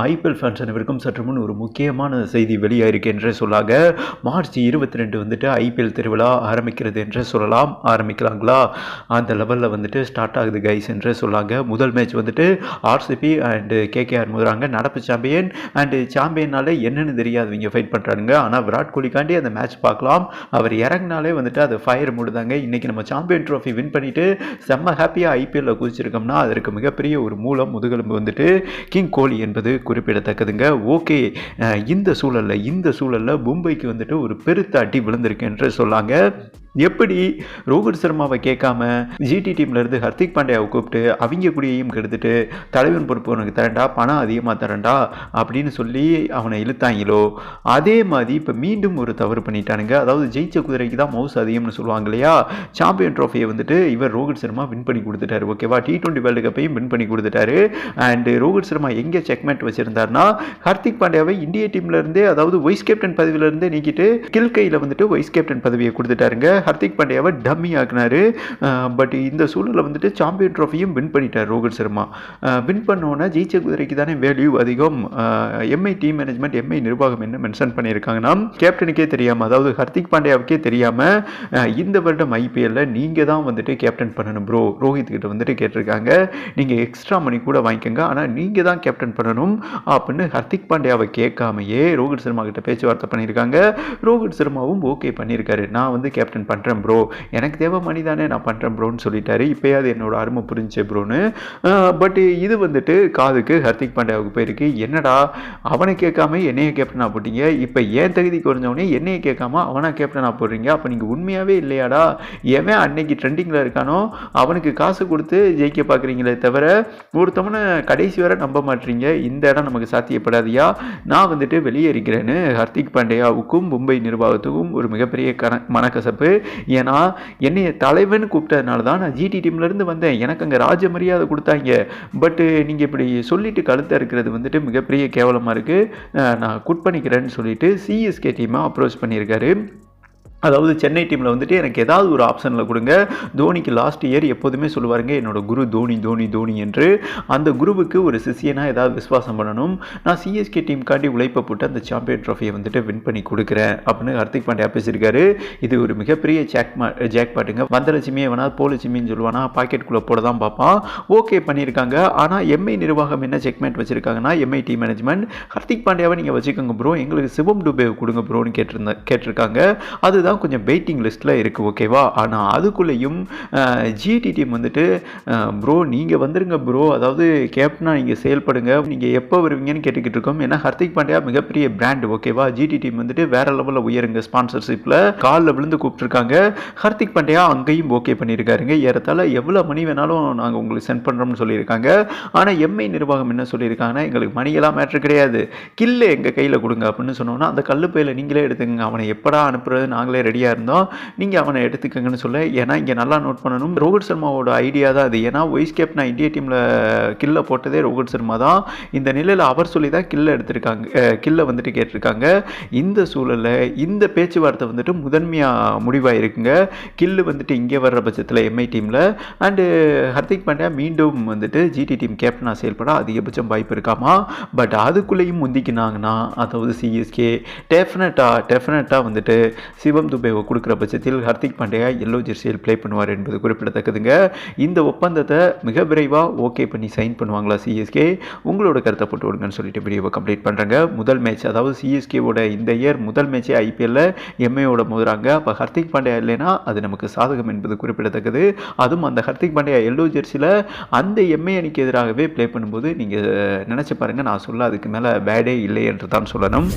IPL fans அனைவருக்கும் சற்று முன் ஒரு முக்கியமான செய்தி வெளியாயிருக்கு என்றே சொல்லாங்க மார்ச் இருபத்தி ரெண்டு வந்துட்டு ஐபிஎல் திருவிழா ஆரம்பிக்கிறது என்றே சொல்லலாம். ஆரம்பிக்கலாங்களா? அந்த லெவலில் வந்துட்டு ஸ்டார்ட் ஆகுது கைஸ் என்றே சொல்லாங்க முதல் மேட்ச் வந்துட்டு ஆர்சிபி அண்டு கேகேஆர் முதறாங்க. நடப்பு சாம்பியன் அண்டு சாம்பியனால என்னென்னு தெரியாதவங்க ஃபைட் பண்ணுறாங்க ஆனால் விராட் கோலிக்காண்டி அந்த மேட்ச் பார்க்கலாம். அவர் இறங்கினாலே வந்துட்டு அது ஃபயர் மூடுதாங்க. இன்றைக்கி நம்ம சாம்பியன் ட்ரோஃபி வின் பண்ணிவிட்டு செம்ம ஹாப்பியாக ஐபிஎல்லில் குதிச்சிருக்கோம்னா அதற்கு மிகப்பெரிய ஒரு மூலம் முதுகெலும்பு வந்துட்டு கிங் கோலி என்பது குறிப்பிடத்தக்கதுங்க. ஓகே இந்த சூழலில் இந்த சூழலில் மும்பைக்கு வந்துட்டு ஒரு பெருத்த அடி விழுந்திருக்கு என்று சொல்லாங்க எப்படி ரோஹித் சர்மாவை கேட்காம ஜிடி டீம்லேருந்து ஹர்திக் பாண்டியாவை கூப்பிட்டு அவங்க கூடயும் கெடுத்துட்டு தலைவன் பொறுப்பு உனக்கு தரேன்டா பணம் அதிகமாக தரண்டா அப்படின்னு சொல்லி அவனை இழுத்தாங்களோ? அதே மாதிரி இப்போ மீண்டும் ஒரு தவறு பண்ணிட்டானுங்க. அதாவது ஜெயிச்ச குதிரைக்கு தான் மவுஸ் அதிகம்னு சொல்லுவாங்க இல்லையா? சாம்பியன் ட்ரோஃபியை வந்துட்டு இவர் ரோஹித் சர்மா வின் பண்ணி கொடுத்துட்டாரு ஓகேவா டி டுவெண்ட்டி வேர்ல்டு கப்பையும் வின் பண்ணி கொடுத்துட்டாரு. அண்டு ரோஹித் சர்மா எங்கே செக்மெண்ட் வச்சுருந்தார்னா ஹர்திக் பாண்டியாவை இந்திய டீம்லேருந்தே அதாவது வைஸ் கேப்டன் பதவியிலேருந்தே நீக்கிட்டு கில் கையில் வந்துட்டு வைஸ் கேப்டன் பதவியை கொடுத்துட்டாருங்க. ஹர்திக் பாண்டியாவை டம்மி ஆக்குனாரு. பட் இந்த சூழலில் வந்துட்டு சாம்பியன் ட்ராஃபியும் வின் பண்ணிட்டார் ரோஹித் சர்மா. வின் பண்ணோன்னா ஜெயிச்ச குதிரைக்கு தானே வேல்யூ அதிகம். எம்ஐ டீம் மேனேஜ்மெண்ட் எம்ஐ நிர்வாகம் என்ன மென்ஷன் பண்ணியிருக்காங்கன்னா கேப்டனுக்கே தெரியாமல் அதாவது ஹர்திக் பாண்டியாவுக்கே தெரியாமல் இந்த வருடம் ஐபிஎல்ல நீங்கள் தான் வந்துட்டு கேப்டன் பண்ணணும் ப்ரோ ரோஹித் கிட்ட வந்துட்டு கேட்டிருக்காங்க. நீங்கள் எக்ஸ்ட்ரா மணி கூட வாங்கிக்கோங்க. ஆனால் நீங்கள் தான் கேப்டன் பண்ணணும் அப்படின்னு ஹர்திக் பாண்டியாவை கேட்காமையே ரோஹித் சர்மா கிட்ட பேச்சுவார்த்தை பண்ணியிருக்காங்க. ரோஹித் சர்மாவும் ஓகே பண்ணியிருக்காரு. நான் வந்து கேப்டன் பண்ணுறேன் ப்ரோ எனக்கு தேவை மணி தானே நான் பண்ணுறேன் ப்ரோன்னு சொல்லிட்டாரு. இப்போயாவது என்னோட அருமை புரிஞ்சு ப்ரோன்னு பட் இது வந்துட்டு காதுக்கு ஹர்திக் பாண்டியாவுக்கு போயிருக்கு. என்னடா அவனை கேட்காம என்னைய கேப்டனாக போட்டீங்க? இப்போ ஏன் தகுதி குறைஞ்சவனே என்னைய கேட்காம அவனா கேப்டனாக போடுறீங்க? அப்போ நீங்கள் உண்மையாகவே இல்லையாடா? எவன் அன்னைக்கு ட்ரெண்டிங்கில் இருக்கானோ அவனுக்கு காசு கொடுத்து ஜெயிக்க பார்க்குறீங்களே தவிர ஒருத்தவனை கடைசி வரை நம்ப மாட்டீங்க. இந்த இடம் நமக்கு சாத்தியப்படாதியா? நான் வந்துட்டு வெளியேறிக்கிறேன்னு ஹர்திக் பாண்டியாவுக்கும் மும்பை நிர்வாகத்துக்கும் ஒரு மிகப்பெரிய கன மனக்கசப்பு. ஏன்னா என்னைய தலைவன் கூப்பிட்டதுனால தான் நான் ஜிடி டீம்லேருந்து வந்தேன். எனக்கு அங்கே ராஜ மரியாதை கொடுத்தாங்க. பட்டு நீங்கள் இப்படி சொல்லிட்டு கழுத்த இருக்கிறது வந்துட்டு மிகப்பெரிய கேவலமாக இருக்குது நான் குட் பண்ணிக்கிறேன்னு சொல்லிட்டு சிஎஸ்கே டீமை அப்ரோச் பண்ணியிருக்காரு. அதாவது சென்னை டீமில் வந்துட்டு எனக்கு ஏதாவது ஒரு ஆப்ஷனில் கொடுங்க. தோனிக்கு லாஸ்ட் இயர் எப்போதுமே சொல்லுவாருங்க என்னோடய குரு தோனி தோனி தோனி என்று. அந்த குருவுக்கு ஒரு சிஷியனாக ஏதாவது விஸ்வாசம் பண்ணணும். நான் சிஎஸ்கே டீமுக்காண்டி உழைப்பை போட்டு அந்த சாம்பியன் ட்ராஃபியை வந்துட்டு வின் பண்ணி கொடுக்குறேன் அப்படின்னு ஹர்திக் பாண்டியா பேசியிருக்காரு. இது ஒரு மிகப்பெரிய ஜாக் மா ஜாக் பாட்டுங்க வந்தலட்சுமியை வேணா போலட்சுமின்னு சொல்லுவானா பாக்கெட்டுக்குள்ளே போட தான் பார்ப்பான். ஓகே பண்ணியிருக்காங்க. ஆனால் எம்ஐ நிர்வாகம் என்ன செக்மெண்ட் வச்சுருக்காங்கன்னா எம்ஐ டீம் மேனேஜ்மெண்ட் ஹர்திக் பாண்டியாவை நீங்கள் வச்சுக்கோங்க ப்ரோ எங்களுக்கு சிவம் டுபே கொடுங்க ப்ரோன்னு கேட்டிருந்த கேட்டிருக்காங்க. அதுதான் அதெல்லாம் கொஞ்சம் வெயிட்டிங் லிஸ்ட்டில் இருக்குது ஓகேவா ஆனால் அதுக்குள்ளேயும் ஜிடி டீம் வந்துட்டு ப்ரோ நீங்கள் வந்துருங்க ப்ரோ அதாவது கேப்டனாக நீங்கள் செயல்படுங்க. நீங்கள் எப்போ வருவீங்கன்னு கேட்டுக்கிட்டு இருக்கோம். ஏன்னா ஹர்திக் பாண்டியா மிகப்பெரிய பிராண்ட் ஓகேவா ஜிடி டீம் வந்துட்டு வேறு லெவலில் உயருங்க. ஸ்பான்சர்ஷிப்பில் காலில் விழுந்து கூப்பிட்ருக்காங்க ஹர்திக் பாண்டியா அங்கேயும் ஓகே பண்ணியிருக்காருங்க ஏறத்தாழ எவ்வளோ மணி வேணாலும் நாங்கள் உங்களுக்கு சென்ட் பண்ணுறோம்னு சொல்லியிருக்காங்க. ஆனால் எம்ஐ நிர்வாகம் என்ன சொல்லியிருக்காங்கன்னா எங்களுக்கு மணியெல்லாம் மேட்ரு கிடையாது. கில்லு எங்கள் கையில் கொடுங்க அப்படின்னு சொன்னோன்னா அந்த கல்லுப்பையில் நீங்களே எடுத்துக்கங்க. அவனை எப்படா அனுப்புறது? நாங்களே ரெடியாக இருந்தோம். நீங்கள் அவனை எடுத்துக்கங்கன்னு சொல்ல ஏன்னா இங்கே நல்லா நோட் பண்ணணும். ரோஹித் சர்மாவோட ஐடியா தான் அது. ஏன்னா வைஸ் கேப்டன் இந்திய டீமில் கில்ல போட்டதே ரோஹித் சர்மா தான். இந்த நிலையில் அவர் சொல்லி தான் கில்ல எடுத்திருக்காங்க கில்ல வந்துட்டு கேட்டிருக்காங்க. இந்த சூழலில் இந்த பேச்சுவார்த்தை வந்துட்டு முதன்மையாக முடிவாக இருக்குங்க கில்லு வந்துட்டு இங்கே வர்ற பட்சத்தில் எம்ஐ டீமில் அண்டு ஹர்திக் பாண்டியா மீண்டும் வந்துட்டு ஜிடி டீம் கேப்டனாக செயல்பட அதிகபட்சம் வாய்ப்பு இருக்காமா? பட் அதுக்குள்ளேயும் முந்திக்கினாங்கன்னா அதாவது சிஎஸ்கே டெஃபினட்டாக டெஃபினட்டாக வந்துட்டு சிவம் துபேவை கொடுக்குற பட்சத்தில் ஹர்திக் பாண்டியா எல்லோ ஜெர்சியில் ப்ளே பண்ணுவார் என்பது குறிப்பிடத்தக்கதுங்க. இந்த ஒப்பந்தத்தை மிக விரைவாக ஓகே பண்ணி சைன் பண்ணுவாங்களா சிஎஸ்கே உங்களோட கருத்தை போட்டு விடுங்கன்னு சொல்லிட்டு வீடியோவை கம்ப்ளீட் பண்ணுறாங்க முதல் மேட்ச் அதாவது சிஎஸ்கேவோட இந்த இயர் முதல் மேட்சே ஐபிஎல்ல எம்ஏவோட மோதுறாங்க. அப்போ ஹர்திக் பாண்டியா இல்லைன்னா அது நமக்கு சாதகம் என்பது குறிப்பிடத்தக்கது. அதுவும் அந்த ஹர்திக் பாண்டியா எல்லோ ஜெர்சியில் அந்த எம்ஏ அணிக்கு எதிராகவே ப்ளே பண்ணும்போது நீங்கள் நினச்சி பாருங்கள் நான் சொல்ல அதுக்கு மேலே பேடே இல்லை என்று தான் சொல்லணும்.